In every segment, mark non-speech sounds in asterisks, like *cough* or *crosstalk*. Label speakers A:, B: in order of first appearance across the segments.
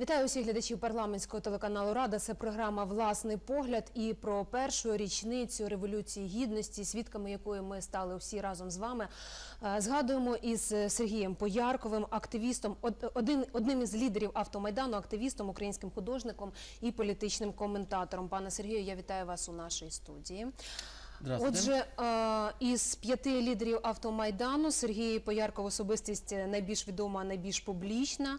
A: Вітаю усіх глядачів парламентського телеканалу Рада. Це програма Власний погляд і про першу річницю революції гідності, свідками якої ми стали всі разом з вами. Е, Згадуємо із Сергієм Поярковим, активістом, один одним із лідерів автомайдану, активістом, українським художником і політичним коментатором. Пане Сергію, я вітаю вас у нашій студії. Отже, е, із п'яти лідерів автомайдану Сергій Поярков особистість найбільш відома, найбільш публічна.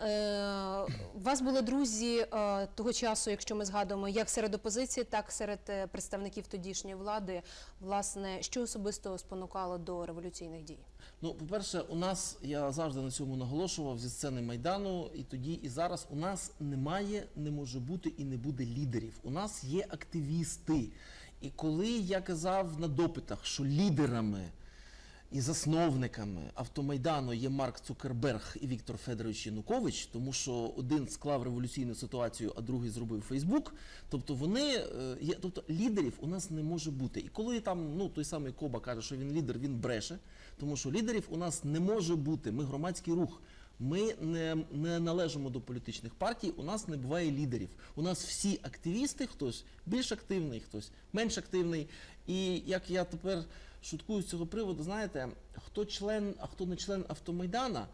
A: Е, У вас були друзі е, того часу, якщо ми згадуємо, як серед опозиції, так і серед е, представників тодішньої влади. Власне, що особисто спонукало до революційних дій?
B: Ну, по-перше, у нас я завжди на цьому наголошував зі сцени майдану, і тоді, і зараз у нас немає, не може бути і не буде лідерів. У нас є активісти. І коли я казав на допитах, що лідерами і засновниками автомайдану є Марк Цукерберг і Віктор Федорович Янукович, тому що один склав революційну ситуацію, а другий зробив Фейсбук. Тобто вони е, є, тобто лідерів у нас не може бути. І коли там ну той самий Коба каже, що він лідер, він бреше, тому що лідерів у нас не може бути. Ми громадський рух. Ми не, не належимо до політичних партій, у нас не буває лідерів. У нас всі активісти, хтось більш активний, хтось менш активний. І як я тепер шуткую з цього приводу, знаєте, хто член, а хто не член автомайдана,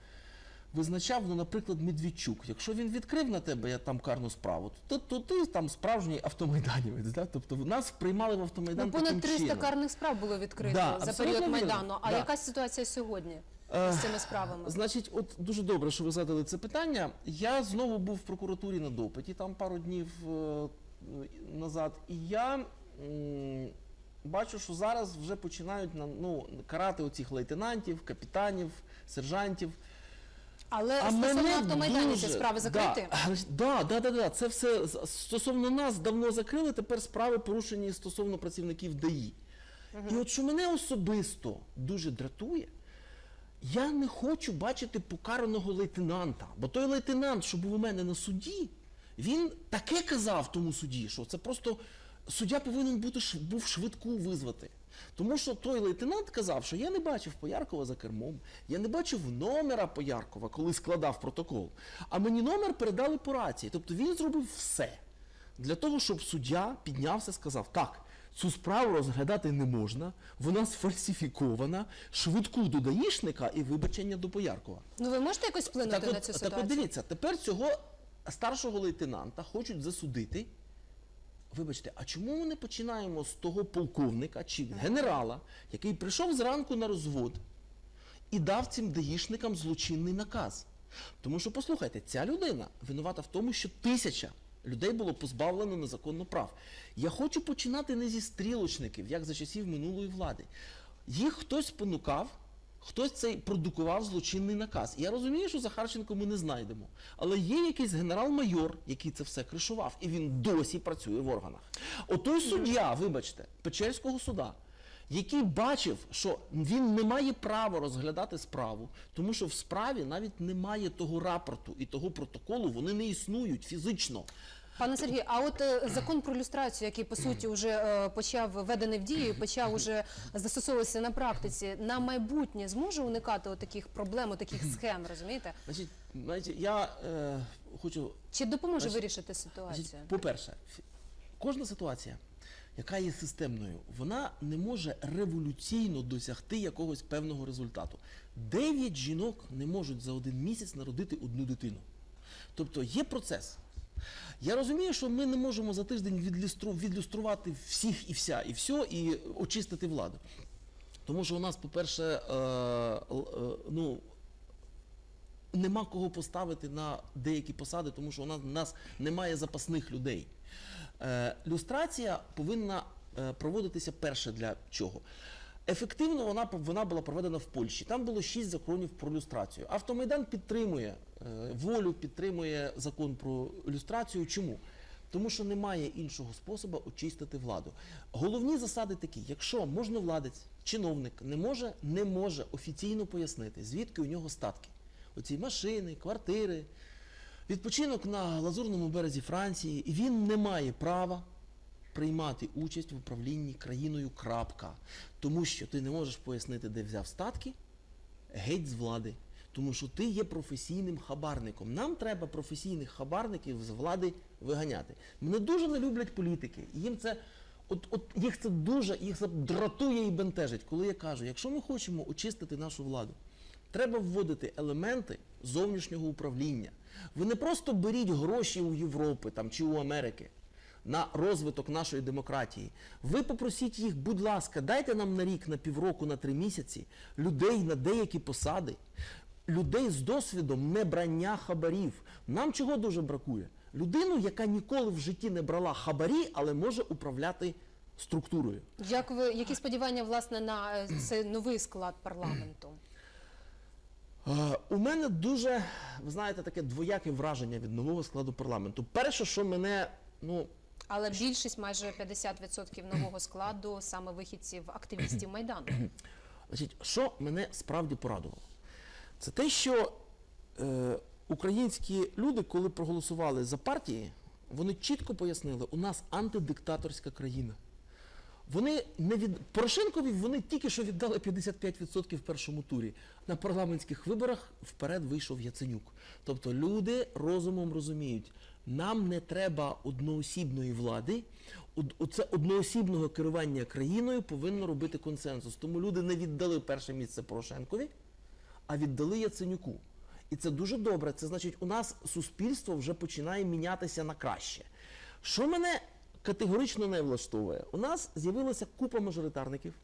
B: визначав, ну, наприклад, Медведчук. Якщо він відкрив на тебе я там карну справу, то, то ти там справжній автомайданівець. Да? Тобто нас приймали в автомайдан.
A: Ну, понад
B: таким
A: 300
B: чином.
A: карних справ було відкрито
B: Да,
A: за період
B: вірно.
A: майдану. А
B: Да.
A: яка ситуація сьогодні
B: Е,
A: з цими справами?
B: Значить, от дуже добре, що ви задали це питання. Я знову був в прокуратурі на допиті там пару днів е, назад, і я бачу, що зараз вже починають ну, карати оцих лейтенантів, капітанів, сержантів.
A: Але
B: А
A: стосовно
B: мене
A: автомайдану ці справи закриті?
B: Да, *laughs* да, да, да, да. Це все стосовно нас давно закрили. Тепер справи порушені стосовно працівників ДАІ. І от що мене особисто дуже дратує, я не хочу бачити покараного лейтенанта. Бо той лейтенант, що був у мене на суді, він таке казав тому суді, що це просто суддя повинен бути був швидку визвати. Тому що той лейтенант казав, що я не бачив Пояркова за кермом, я не бачив номера Пояркова, коли складав протокол. А мені номер передали по рації. Тобто він зробив все для того, щоб суддя піднявся і сказав, так, цю справу розглядати не можна, вона сфальсифікована, швидку до даїшника і вибачення до Пояркова.
A: Ну ви можете якось вплинути
B: Так
A: на цю
B: так
A: ситуацію?
B: от дивіться, тепер цього старшого лейтенанта хочуть засудити. Вибачте, а чому ми не починаємо з того полковника чи генерала, який прийшов зранку на розвод і дав цим даїшникам злочинний наказ? Тому що, послухайте, ця людина винувата в тому, що тисяча людей було позбавлено незаконно прав. Я хочу починати не зі стрілочників, як за часів минулої влади. Їх хтось спонукав, хтось цей продукував злочинний наказ. І я розумію, що Захарченко ми не знайдемо. Але є якийсь генерал-майор, який це все кришував, і він досі працює в органах. Отой суддя, вибачте, Печерського суда, який бачив, що він не має права розглядати справу, тому що в справі навіть немає того рапорту і того протоколу, вони не існують фізично.
A: Пане Сергію, а от е, закон про люстрацію, який по суті вже е, почав введений в дію, почав уже застосовуватися на практиці, на майбутнє зможе уникати таких проблем, таких схем, розумієте?
B: Значить, знаєте, я е, хочу
A: Чи допоможе
B: Значить,
A: вирішити
B: Значить,
A: ситуацію?
B: По-перше, кожна ситуація, яка є системною, вона не може революційно досягти якогось певного результату. Дев'ять жінок не можуть за один місяць народити одну дитину. Тобто є процес. Я розумію, що ми не можемо за тиждень відлюстру, відлюструвати всіх і вся, і все, і очистити владу. Тому що у нас, по-перше, е, е, ну, нема кого поставити на деякі посади, тому що у нас, у нас немає запасних людей. Е, люстрація повинна е, проводитися перше для чого? Ефективно вона, вона була проведена в Польщі. Там було шість законів про люстрацію. Автомайдан підтримує е, волю, підтримує закон про люстрацію. Чому? Тому що немає іншого способу очистити владу. Головні засади такі: якщо можновладець, чиновник не може, не може офіційно пояснити, звідки у нього статки. Оці машини, квартири, відпочинок на лазурному березі Франції, і він не має права приймати участь в управлінні країною. крапка. Тому що ти не можеш пояснити, де взяв статки, геть з влади. Тому що ти є професійним хабарником. Нам треба професійних хабарників з влади виганяти. Мене дуже не люблять політики. Їм це, от, от їх це дуже, їх це дратує і бентежить, коли я кажу, якщо ми хочемо очистити нашу владу, треба вводити елементи зовнішнього управління. Ви не просто беріть гроші у Європи там, чи у Америки на розвиток нашої демократії. Ви попросіть їх, будь ласка, дайте нам на рік, на півроку, на три місяці людей на деякі посади, людей з досвідом небрання хабарів. Нам чого дуже бракує? Людину, яка ніколи в житті не брала хабарі, але може управляти структурою.
A: Як ви які сподівання власне на е, цей новий склад парламенту?
B: У мене дуже, ви знаєте, таке двояке враження від нового складу парламенту. Перше, що мене, ну,
A: Але більшість, майже 50% нового складу *clears throat* саме вихідців активістів майдану. *clears throat*
B: Значить, що мене справді порадувало? Це те, що е, українські люди, коли проголосували за партії, вони чітко пояснили, у нас антидиктаторська країна. Вони не від Порошенкові вони тільки що віддали 55% в першому турі. На парламентських виборах вперед вийшов Яценюк. Тобто люди розумом розуміють, нам не треба одноосібної влади. Оце одноосібного керування країною повинно робити консенсус. Тому люди не віддали перше місце Порошенкові, а віддали Яценюку. І це дуже добре. Це значить, у нас суспільство вже починає мінятися на краще. Що мене категорично не влаштовує? У нас з'явилася купа мажоритарників,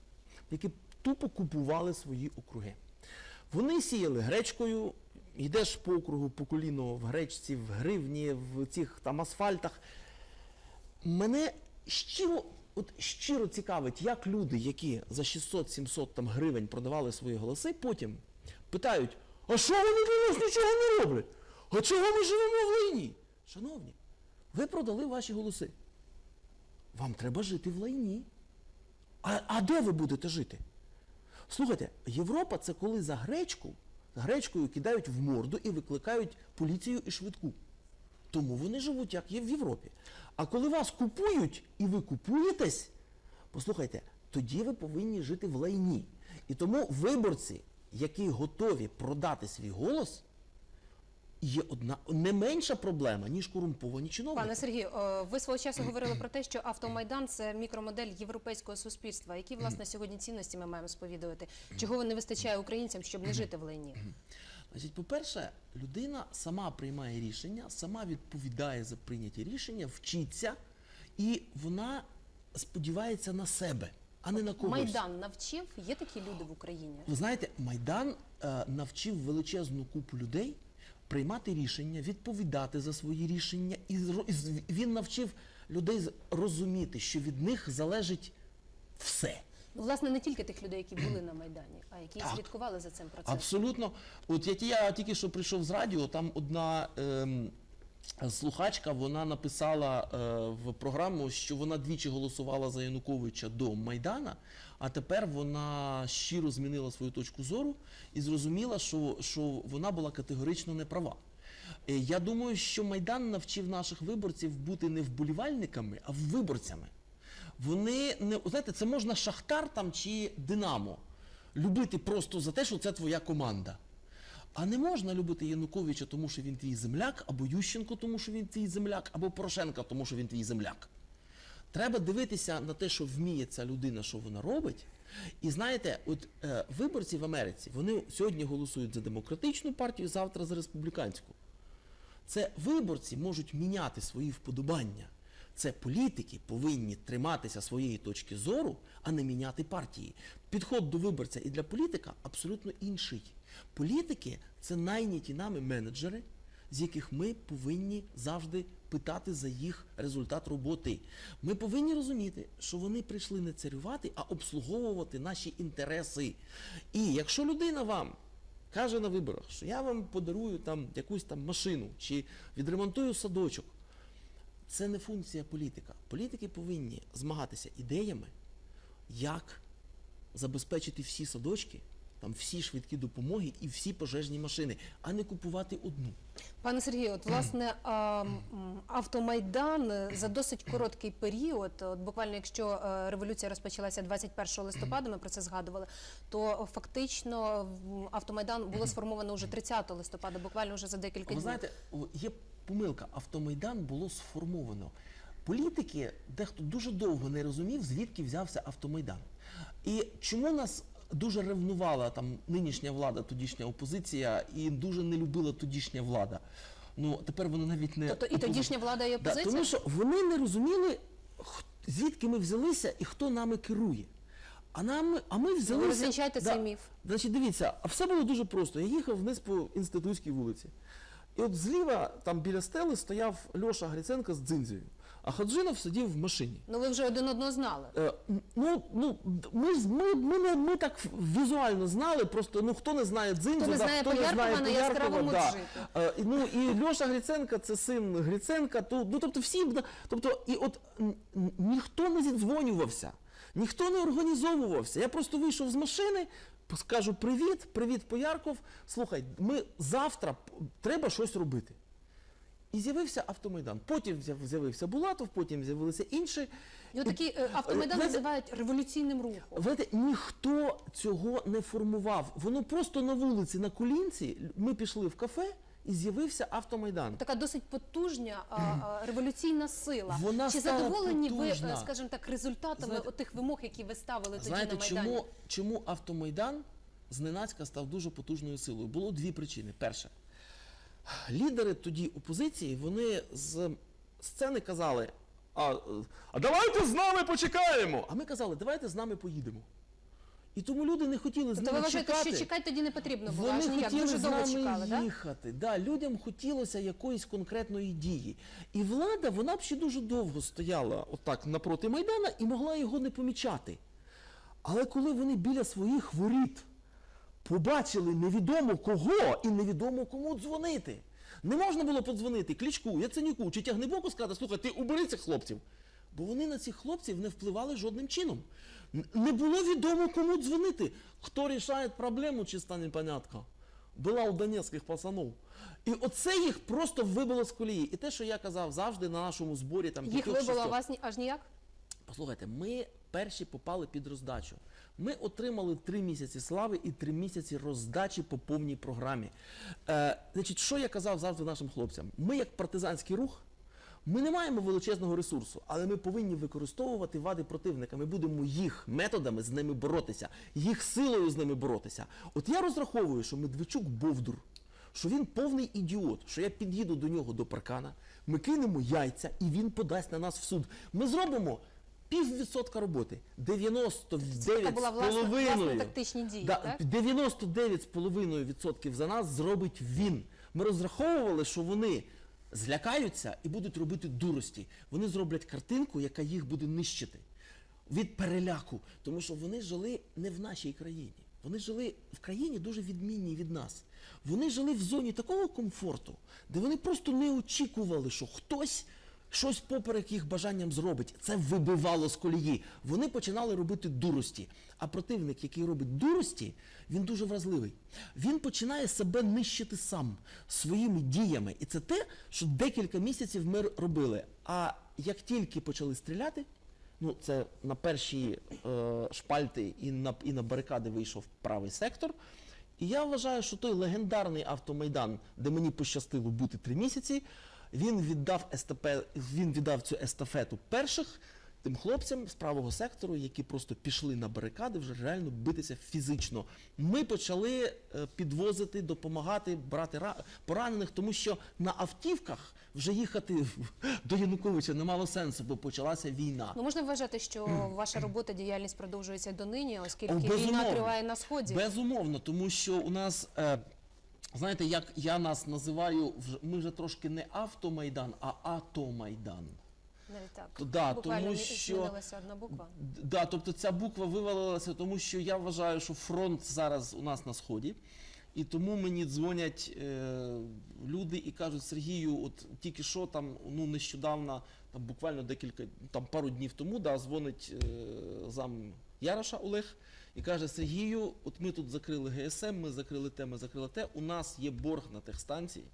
B: які тупо купували свої округи. Вони сіяли гречкою, йдеш по округу по коліно в гречці, в гривні, в цих там асфальтах. Мене щиро, от щиро цікавить, як люди, які за 600-700 там гривень продавали свої голоси, потім питають, а що вони для нас нічого не роблять? А чого ми живемо в лайні? Шановні, ви продали ваші голоси. Вам треба жити в лайні. А, а де ви будете жити? Слухайте, Європа це коли за гречку, гречкою кидають в морду і викликають поліцію і швидку. Тому вони живуть, як є в Європі. А коли вас купують і ви купуєтесь, послухайте, тоді ви повинні жити в лайні. І тому виборці, які готові продати свій голос, є одна не менша проблема, ніж корумповані чиновники.
A: Пане Сергію, ви свого часу говорили про те, що автомайдан це мікромодель європейського суспільства. Які власне сьогодні цінності ми маємо сповідувати? Чого не вистачає українцям, щоб не жити в лайні?
B: Значить, по-перше, людина сама приймає рішення, сама відповідає за прийняті рішення, вчиться, і вона сподівається на себе, а не на когось.
A: Майдан навчив. Є такі люди в Україні.
B: Ви знаєте, Майдан е, навчив величезну купу людей приймати рішення, відповідати за свої рішення, і він навчив людей розуміти, що від них залежить все.
A: Ну, власне, не тільки тих людей, які були на майдані, а які
B: Так.
A: слідкували за цим процесом.
B: Абсолютно. От як я тільки що прийшов з радіо, там одна ем, слухачка, вона написала е, в програму, що вона двічі голосувала за Януковича до Майдана, а тепер вона щиро змінила свою точку зору і зрозуміла, що, що вона була категорично неправа. Е, Я думаю, що Майдан навчив наших виборців бути не вболівальниками, а виборцями. Вони не знаєте, це можна Шахтар там чи Динамо любити просто за те, що це твоя команда. А не можна любити Януковича, тому що він твій земляк, або Ющенко, тому що він твій земляк, або Порошенка, тому що він твій земляк. Треба дивитися на те, що вміє ця людина, що вона робить. І знаєте, от е, виборці в Америці, вони сьогодні голосують за демократичну партію, завтра за республіканську. Це виборці можуть міняти свої вподобання. Це політики повинні триматися своєї точки зору, а не міняти партії. Підход до виборця і для політика абсолютно інший. Політики це найняті нами менеджери, з яких ми повинні завжди питати за їх результат роботи. Ми повинні розуміти, що вони прийшли не царювати, а обслуговувати наші інтереси. І якщо людина вам каже на виборах, що я вам подарую там якусь там машину чи відремонтую садочок. Це не функція політика. Політики повинні змагатися ідеями, як забезпечити всі садочки там всі швидкі допомоги і всі пожежні машини, а не купувати одну.
A: Пане Сергію, от власне *clears throat* автомайдан за досить короткий період, от буквально якщо е, революція розпочалася 21 листопада, ми про це згадували, то фактично автомайдан було сформовано вже 30 листопада, буквально вже за декілька
B: Ви
A: днів.
B: знаєте, є помилка. Автомайдан було сформовано. Політики дехто дуже довго не розумів, звідки взявся автомайдан. І чому нас дуже ревнувала там нинішня влада, тодішня опозиція, і дуже не любила тодішня влада. Ну тепер вона навіть не
A: Тобто і тодішня влада і
B: Да,
A: опозиція?
B: тому що вони не розуміли, звідки ми взялися і хто нами керує. А нам, а ми взялися.
A: розвінчайте цей міф.
B: Значить, дивіться, а все було дуже просто. Я їхав вниз по інститутській вулиці. І от зліва, там біля стели, стояв Льоша Гриценко з дзинзею, а Хаджинов сидів в машині.
A: Ну ви вже один одного знали.
B: Е, ну, ну, ми, ми, ми, не- ми так візуально знали, просто ну хто не знає дзиндзю,
A: Хто не
B: да,
A: знає
B: хто не
A: Пояркова
B: знає
A: на яскравому
B: да. Е, ну і Льоша Гриценка це син Гриценка. То, ну тобто всі, да, тобто, і от ніхто не зідзвонювався, ніхто не організовувався. Я просто вийшов з машини. Скажу привіт, привіт, Поярков. Слухай, ми завтра треба щось робити. І з'явився автомайдан. Потім з'яв- з'явився Булатов, потім з'явилися інші.
A: І от такий е, автомайдан
B: знаєте,
A: називають революційним рухом.
B: Знаєте, ніхто цього не формував. Воно просто на вулиці, на колінці. Ми пішли в кафе і з'явився автомайдан.
A: Така досить потужня а, а, революційна сила.
B: Вона
A: Чи задоволені ви,
B: потужна.
A: е, скажімо так, результатами
B: Знаєте-
A: тих вимог, які ви ставили тоді
B: Знаєте,
A: на майдані?
B: чому, чому автомайдан зненацька став дуже потужною силою? Було дві причини. Перше, лідери тоді опозиції, вони з сцени казали: а, а давайте з нами почекаємо. А ми казали, давайте з нами поїдемо. І тому люди не хотіли з
A: Тобто ви
B: ними
A: вважаєте,
B: чекати.
A: що чекати тоді не потрібно було,
B: Вони
A: аж ніяк,
B: хотіли
A: дуже
B: з
A: довго
B: нами
A: чекали, так?
B: їхати. Да, людям хотілося якоїсь конкретної дії. І влада, вона б ще дуже довго стояла отак напроти Майдана і могла його не помічати. Але коли вони біля своїх воріт побачили невідомо кого і невідомо кому дзвонити. Не можна було подзвонити Клічку, Яценюку чи Тягнебоку сказати, слухай, ти убери цих хлопців. Бо вони на цих хлопців не впливали жодним чином. Не було відомо, кому дзвонити. Хто рішає проблему, чиста непонятка. Була у донецьких пацанов. І оце їх просто вибило з колії. І те, що я казав завжди на нашому зборі, там
A: Їх вибило, вас ні, аж ніяк?
B: Послухайте, ми перші попали під роздачу. Ми отримали три місяці слави і три місяці роздачі по повній програмі. Е, значить, що я казав завжди нашим хлопцям? Ми, як партизанський рух, ми не маємо величезного ресурсу, але ми повинні використовувати вади противника. Ми будемо їх методами з ними боротися, їх силою з ними боротися. От я розраховую, що Медведчук Бовдур, що він повний ідіот, що я під'їду до нього до паркана, ми кинемо яйця і він подасть на нас в суд. Ми зробимо піввідсотка роботи. 99
A: Це була
B: з половиною.
A: власне тактичні дії,
B: Да,
A: так?
B: 99,5% відсотків за нас зробить він. Ми розраховували, що вони злякаються і будуть робити дурості. Вони зроблять картинку, яка їх буде нищити від переляку, тому що вони жили не в нашій країні. Вони жили в країні дуже відмінній від нас. Вони жили в зоні такого комфорту, де вони просто не очікували, що хтось щось поперек їх бажанням зробить. Це вибивало з колії. Вони починали робити дурості. А противник, який робить дурості, він дуже вразливий. Він починає себе нищити сам своїми діями. І це те, що декілька місяців ми робили. А як тільки почали стріляти, Ну, це на перші е, шпальти і на, і на барикади вийшов правий сектор. І я вважаю, що той легендарний автомайдан, де мені пощастило бути три місяці, він віддав естапе, він віддав цю естафету перших тим хлопцям з правого сектору, які просто пішли на барикади, вже реально битися фізично. Ми почали е, підвозити, допомагати, брати ра- поранених, тому що на автівках вже їхати до Януковича не мало сенсу, бо почалася війна.
A: Ну можна вважати, що *clears throat* ваша робота, діяльність продовжується донині, оскільки
B: О,
A: війна триває на сході.
B: Безумовно, тому що у нас, е, знаєте, як я нас називаю, ми вже трошки не автомайдан, а атомайдан.
A: Навіть так.
B: Да,
A: Буквально
B: тому що-
A: змінилася одна буква.
B: Да, тобто ця буква вивалилася, тому що я вважаю, що фронт зараз у нас на сході. І тому мені дзвонять е, люди і кажуть, Сергію, от тільки що там, ну нещодавно, там буквально декілька, там пару днів тому, да, дзвонить е, зам Яроша Олег і каже: Сергію, от ми тут закрили ГСМ, ми закрили те, ми закрили те. У нас є борг на техстанції.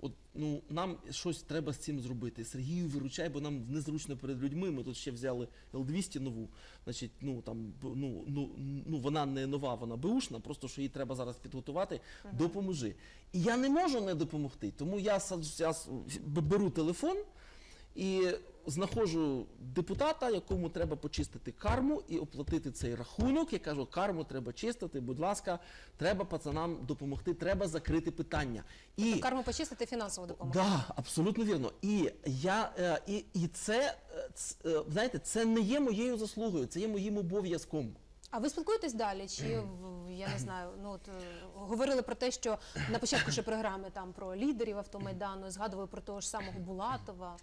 B: От ну нам щось треба з цим зробити. Сергію виручай, бо нам незручно перед людьми. Ми тут ще взяли Л-200 нову. Значить, ну там ну, ну, ну вона не нова, вона беушна, просто що її треба зараз підготувати. Допоможи. І я не можу не допомогти. Тому я, я беру телефон і знаходжу депутата, якому треба почистити карму і оплатити цей рахунок. Я кажу, карму треба чистити, будь ласка, треба пацанам допомогти, треба закрити питання. І
A: Карму почистити фінансову допомогу.
B: Да, абсолютно вірно. І я е, і, і це, е, е, знаєте, це не є моєю заслугою, це є моїм обов'язком.
A: А ви спілкуєтесь далі? Чи я не знаю? Ну от говорили про те, що на початку ще програми там про лідерів автомайдану, згадували про того ж самого Булатова.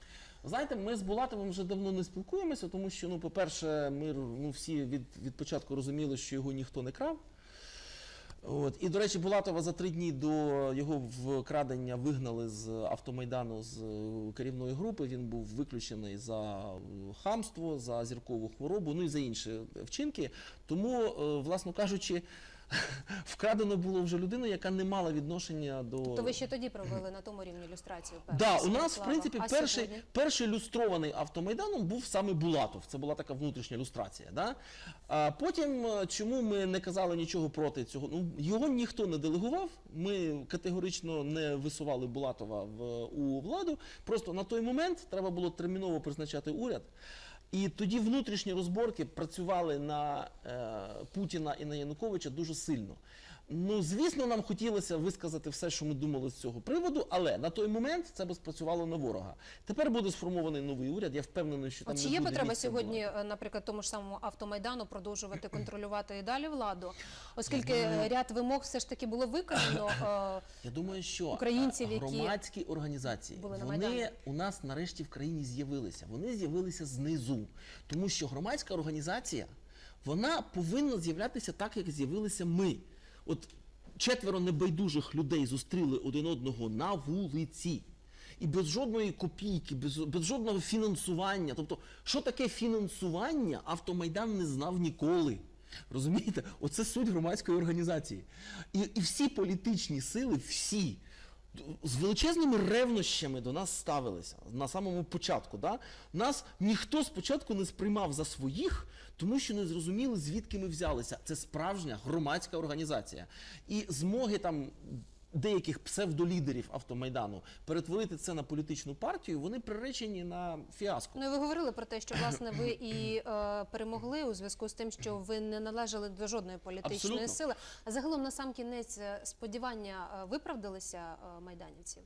B: Знаєте, ми з Булатовим вже давно не спілкуємося, тому що, ну, по-перше, ми ну, всі від, від початку розуміли, що його ніхто не крав. От. І, до речі, Булатова за три дні до його вкрадення вигнали з автомайдану з е, керівної групи. Він був виключений за хамство, за зіркову хворобу, ну і за інші вчинки. Тому, е, власно кажучи, *laughs* вкрадено було вже людину, яка не мала відношення до.
A: То ви ще тоді провели на тому рівні ілюстрацію?
B: Да, у нас, в принципі,
A: А
B: перший,
A: сьогодні?
B: перший люстрований автомайданом був саме Булатов. Це була така внутрішня люстрація. Да? А потім, е, чому ми не казали нічого проти цього? Ну, його ніхто не делегував. Ми категорично не висували Булатова в, у владу. Просто на той момент треба було терміново призначати уряд. І тоді внутрішні розборки працювали на е, Путіна і на Януковича дуже сильно. Ну, звісно, нам хотілося висказати все, що ми думали з цього приводу, але на той момент це би спрацювало на ворога. Тепер буде сформований новий уряд. Я впевнений, що там
A: От
B: не
A: чи є
B: буде
A: потреба
B: місця
A: сьогодні,
B: Булатову.
A: е, наприклад, тому ж самому автомайдану продовжувати контролювати і далі владу, оскільки е, ряд вимог все ж таки було виконано. *coughs* е,
B: Я думаю, що
A: українців,
B: е,
A: які
B: громадські організації
A: були на
B: вони
A: Майдані.
B: у нас нарешті в країні з'явилися. Вони з'явилися знизу, тому що громадська організація вона повинна з'являтися так, як з'явилися ми. От четверо небайдужих людей зустріли один одного на вулиці. І без жодної копійки, без, без жодного фінансування. Тобто, що таке фінансування, автомайдан не знав ніколи. Розумієте? Оце суть громадської організації. І, і всі політичні сили, всі з величезними ревнощами до нас ставилися на самому початку. Да? Нас ніхто спочатку не сприймав за своїх, тому що не зрозуміли, звідки ми взялися. Це справжня громадська організація. І змоги там. Деяких псевдолідерів автомайдану перетворити це на політичну партію, вони приречені на фіаско.
A: Ну і ви говорили про те, що власне ви і е, перемогли у зв'язку з тим, що ви не належали до жодної політичної
B: Абсолютно.
A: сили. А загалом на сам кінець е, сподівання е, виправдалися е, майданівців.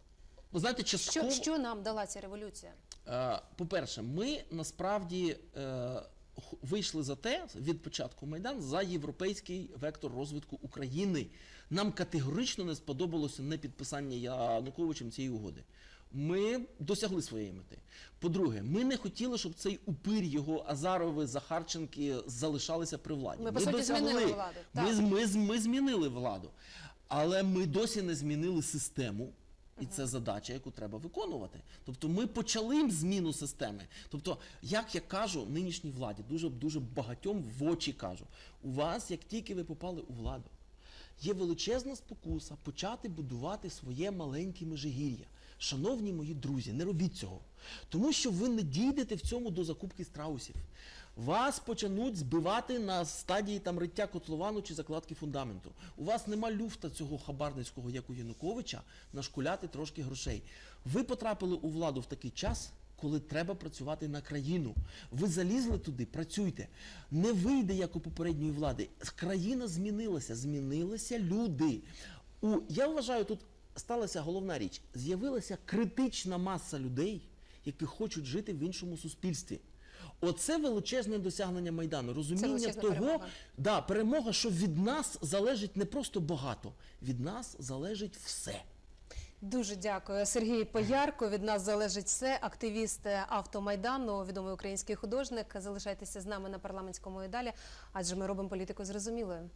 B: Ви знаєте, частково
A: Що, що нам дала ця революція?
B: Е, По-перше, ми насправді е, вийшли за те від початку Майдан за європейський вектор розвитку України. Нам категорично не сподобалося не підписання Януковичем цієї угоди. Ми досягли своєї мети. По-друге, ми не хотіли, щоб цей упир його Азарови, Захарченки залишалися при владі.
A: Ми, по суті, змінили владу,
B: Ми, ми, з- ми змінили владу, але ми досі не змінили систему. І це задача, яку треба виконувати. Тобто ми почали зміну системи. Тобто, як я кажу нинішній владі, дуже дуже багатьом в очі кажу, у вас, як тільки ви попали у владу, є величезна спокуса почати будувати своє маленьке межигір'я. Шановні мої друзі, не робіть цього. Тому що ви не дійдете в цьому до закупки страусів. Вас почнуть збивати на стадії там риття котловану чи закладки фундаменту. У вас нема люфта цього хабарницького, як у Януковича, нашкуляти трошки грошей. Ви потрапили у владу в такий час, коли треба працювати на країну. Ви залізли туди, працюйте. Не вийде, як у попередньої влади. Країна змінилася, змінилися люди. У, я вважаю, тут сталася головна річ. З'явилася критична маса людей, які хочуть жити в іншому суспільстві. Оце величезне досягнення Майдану. Розуміння того,
A: перемога.
B: да, перемога, що від нас залежить не просто багато, від нас залежить все.
A: Дуже дякую. Сергій Поярко. Від нас залежить все. Активіст автомайдану, відомий український художник. Залишайтеся з нами на парламентському і далі, адже ми робимо політику зрозумілою.